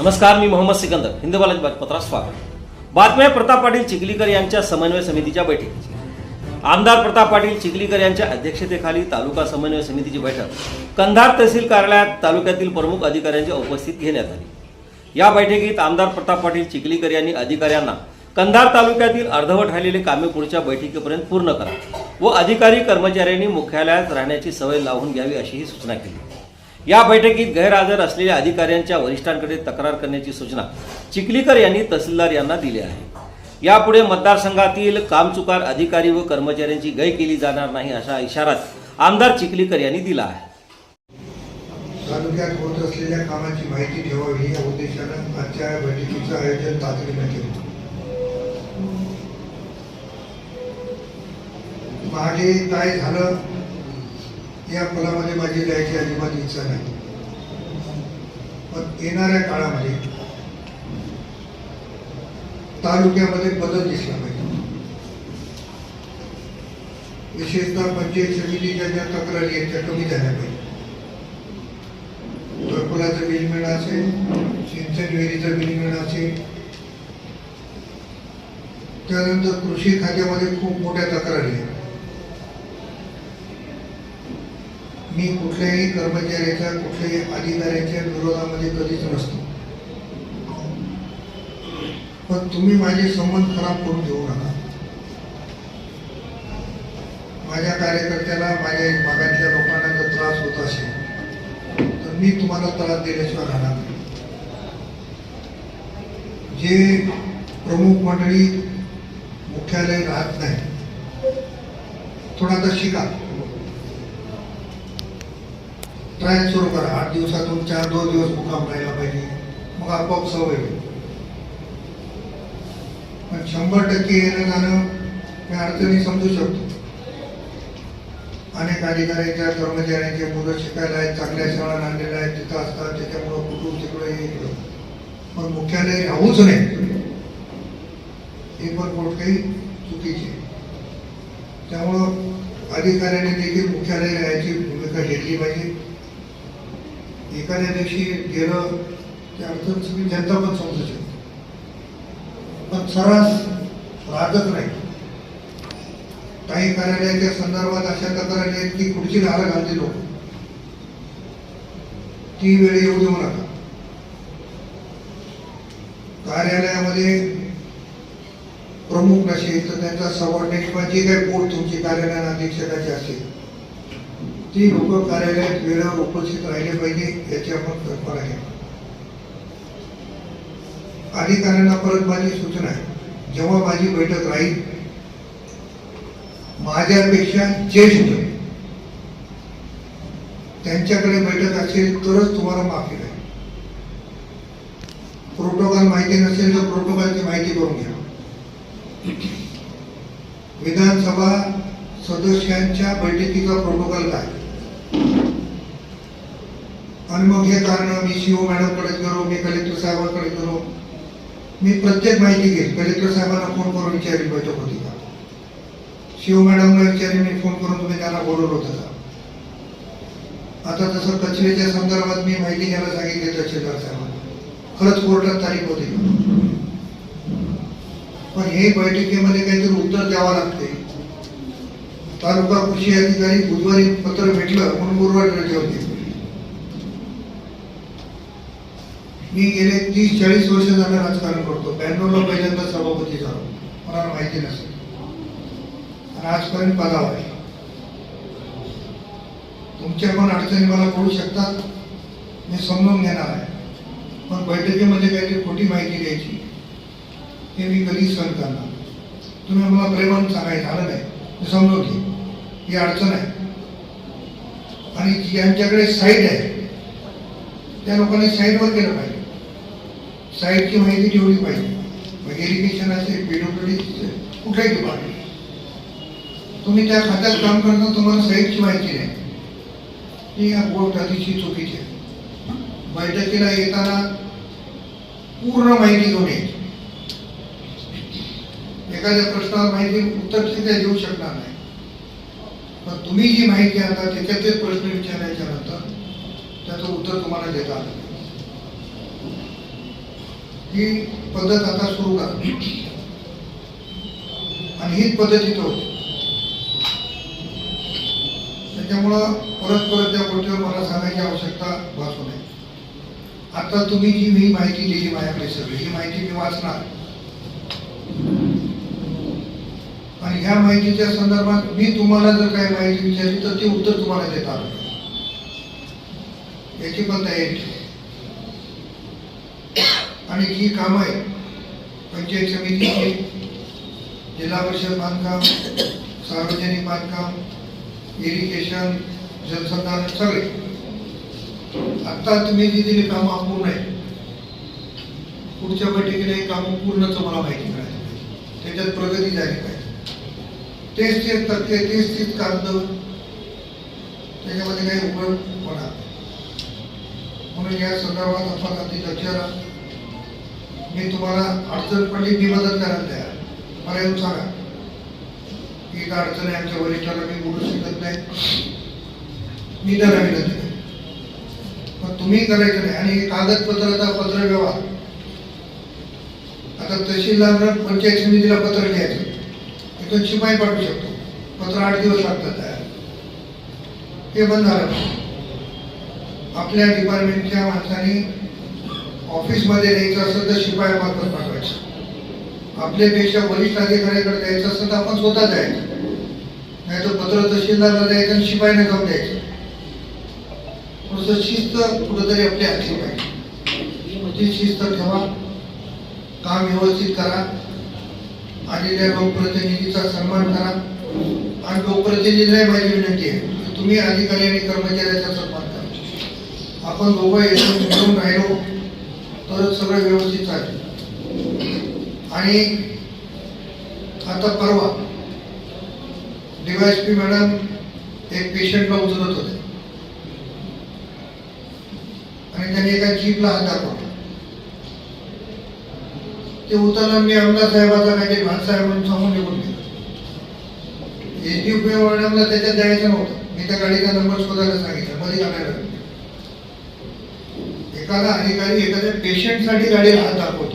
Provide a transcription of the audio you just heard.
नमस्कार मी मोहम्मद सिकंदर हिंद बालाजी बातपत्रात स्वागत. बातम्या प्रताप पाटील चिखलीकर यांच्या समन्वय समितीच्या बैठकीची. आमदार प्रताप पाटील चिखलीकर यांच्या अध्यक्षतेखाली तालुका समन्वय समितीची बैठक. कंधार तहसील कार्यालयात तालुक्यातील प्रमुख अधिकाऱ्यांच्या उपस्थित घेण्यात आली. या बैठकीत आमदार प्रताप पाटील चिखलीकर यांनी अधिकाऱ्यांना कंधार तालुक्यातील अर्धवट राहिलेले कामे पुढच्या बैठकीपर्यंत पूर्ण करा व अधिकारी कर्मचाऱ्यांनी मुख्यालयात राहण्याची सवय लावून घ्यावी अशीही सूचना केली. या बैठकीत गैरहजर असलेल्या अधिकाऱ्यांच्या वरिष्ठांकडे तक्रार करण्याची सूचना चिखलीकर यांनी तहसीलदार यांना दिली आहे. यापुढे मतदारसंघातील कामचुकार अधिकारी व कर्मचाऱ्यांची गय केली जाणार नाही असा इशारात आमदार चिखलीकर यांनी दिला आहे. तालुक्यात होत असलेल्या कामाची माहिती ठेवावी या उद्देशानं आजच्या बैठकीचं आयोजन तातडीनं केलं. मागे काय झालं? या फुलामध्ये माझी जायची अजिबात इच्छा नाही. पण येणाऱ्या काळामध्ये तालुक्यामध्ये बदल दिसला पाहिजे. विशेषतः पंचायत समितीच्या ज्या तक्रारी आहेत त्या कमी झाल्या पाहिजे. घरकुलाचं बिल मिळणं असेल सिंचन विहिरीचं बिल मिळणं असेल. त्यानंतर कृषी खात्यामध्ये खूप मोठ्या तक्रारी आहेत. मी कुठल्याही कर्मचाऱ्याच्या कुठल्याही अधिकाऱ्याच्या विरोधामध्ये कधीच नसतो. पण तुम्ही माझे संबंध खराब करून घेऊ नका. माझ्या कार्यकर्त्याला माझ्या भागातल्या लोकांना जर त्रास होत असेल तर मी तुम्हाला त्रास दिल्याशिवाय राहणार जे प्रमुख मंडळी मुख्यालय राहत नाही थोडा तर शिका. ट्रायल सुरू करा. आठ दिवसातून चार दोन दिवस मुकाम राहायला पाहिजे. मग आपोआप सवय होईल. पण शंभर टक्के येणं जाणं मी अडचणी समजू शकतो. अनेक अधिकाऱ्यांच्या कर्मचाऱ्यांचे मुलं शिकायला आहेत चांगल्या शाळा आणलेल्या आहेत तिथं असतात त्याच्यामुळं कुठून तिकडं हे इकडं पण मुख्यालय राहूच नये. हे पण गोष्ट काही चुकीची. त्यामुळं अधिकाऱ्याने देखील मुख्यालय राहायची भूमिका घेतली पाहिजे. एखाद्या दिवशी गेलं की अडचण सगळी जनता पण समजू शकते पण सर्रास राहतच नाही. काही कार्यालयाच्या संदर्भात अशा तक्रारी आहेत की खुर्ची घाला घालते लोक. ती वेळ येऊ देऊ नका. कार्यालयामध्ये प्रमुख नसेल तर त्यांचा सबॉर्डिनेट किंवा जी काही पोट तुमची कार्यालय अधीक्षकाची असेल ती लोक कार्यालयात वेळेवर उपस्थित राहिले पाहिजे याची आपण तत्पर आहे. अधिकाऱ्यांना परत माझी सूचना आहे. जेव्हा माझी बैठक राहील माझ्यापेक्षा ज्येष्ठ त्यांच्याकडे बैठक असेल तरच तुम्हाला माफी राहील प्रोटोकॉल माहिती नसेल तर प्रोटोकॉलची माहिती करून घ्या. विधानसभा सदस्यांच्या बैठकीचा प्रोटोकॉल काय? आणि मग हे कारण मी सीओ मॅडमकडे करू मी कलेक्टर साहेबांकडे करू. मी प्रत्येक माहिती घेईन. कलेक्टर साहेबांना फोन करून विचारेल बैठक होती का? शिव मॅडमला विचारेल मी फोन करून तुम्ही त्यांना बोलवलं होतं का? आता तसं कचऱ्याच्या संदर्भात मी माहिती घ्यायला सांगितले तहसीलदार साहेबांना. खरंच कोर्टात तारीख होती का? पण हे बैठकीमध्ये काहीतरी उत्तर द्यावं लागते. तालुका कृषी अधिकारी बुधवारी पत्र भेटलं म्हणून गुरुवारी रजे होते मी गेले तीस चाळीस वर्ष झालं राजकारण करतो. बँगलोरला पहिल्यांदा सभापती झालो. मला माहिती नसेल. राजकारण पदावर आहे. तुमच्या पण अडचणी मला कळू शकतात. मी समजून घेणार आहे. पण बैठकीमध्ये काहीतरी खोटी माहिती द्यायची हे मी कधीच सहन करणार तुम्ही मला प्रेमान सांगायचं झालं नाही. मी समजून घे ही अडचण आहे. आणि ज्यांच्याकडे साईट आहे त्या लोकांनी साईटवर केलं पाहिजे. साईटची माहिती ठेवली पाहिजे. मग इरिगेशन असेल पीडब्ल्यूडी कुठल्याही डिपार्टमेंट तुम्ही त्या खात्यात काम करता तुम्हाला साईटची माहिती नाही ही या गोष्ट अतिशय चुकीची आहे. बैठकीला येताना पूर्ण माहिती घेऊन यायची. एखाद्या प्रश्नावर माहिती उत्तर तिथे देऊ शकणार नाही. पण तुम्ही जी माहिती आणता त्याच्यातच प्रश्न विचारायच्या नंतर त्याचं उत्तर तुम्हाला देता आलं. ही पद्धत आता सुरू करा. आणि हीच पद्धत इथं होती. त्याच्यामुळं परत परत त्या गोष्टीवर मला सांगायची आवश्यकता भासू नये. आता तुम्ही जी ही माहिती दिली माझ्याकडे सगळी ही माहिती मी वाचणार. आणि ह्या माहितीच्या संदर्भात मी तुम्हाला जर काही माहिती विचारली तर ती उत्तर तुम्हाला देता आलं. याची पण तयारी आणि ही कामं आहेत. पंचायत समितीची जिल्हा परिषद बांधकाम सार्वजनिक बांधकाम इरिगेशन जलसंधारण सगळे. आता तुम्ही जी दिली कामं अपूर्ण आहेत. पुढच्या बैठकीला ही कामं पूर्ण तुम्हाला माहिती मिळाली पाहिजे. त्याच्यात प्रगती झाली पाहिजे. तेच तेच तथ्य तेच तेच कागद त्याच्यामध्ये काही उपयोग होणार म्हणून या संदर्भात आपण अति लक्ष राहा मी तुम्हाला अडचण पडली मी मदत करायला तयार मला येऊन सांगा. की अडचण आहे आमच्या वरिष्ठाला मी बोलू शकत नाही. मी त्याला विनंती करेन पण तुम्ही करायचं नाही. आणि कागदपत्राचा पत्र व्यवहार आता तहसीलदार पंचायत समितीला पत्र लिहायचं. इथून शिपाई पाठवू शकतो. पत्र आठ दिवस लागतात तयार. हे बंद झालं आपल्या डिपार्टमेंटच्या माणसांनी ऑफिसमध्ये द्यायचं असेल तर शिपाई मार्फत पाठवायचं आपल्यापेक्षा वरिष्ठ अधिकाऱ्याकडे द्यायचं असेल तर आपण स्वतः द्यायचं नाही तर पत्र तहसीलदारला द्यायचं आणि शिपाईने जाऊन द्यायचं. थोडस शिस्त कुठंतरी आपली असली पाहिजे ती शिस्त ठेवा काम व्यवस्थित करा आलेल्या लोकप्रतिनिधीचा सन्मान करा. आणि लोकप्रतिनिधीला माझी विनंती आहे तुम्ही अधिकारी आणि कर्मचाऱ्याचा सन्मान करा. आपण दोघं येऊन मिळून राहिलो तरच सगळं व्यवस्थित चालेल आणि आता परवा डीवायसपी मॅडम एक पेशंटला उचलत होते. आणि त्यांनी एका जीपला हात दाखवला. ते उतरला मी आमदार साहेबाचा काहीतरी भानसाहेब म्हणून सांगून निघून गेलो. एस डी पी मॅडमला त्याच्यात द्यायचं नव्हतं. मी त्या गाडीचा नंबर शोधायला सांगितलं. मध्ये घालायला एखादा अधिकारी एखाद्या पेशंटसाठी गाडी हात. दाखवतो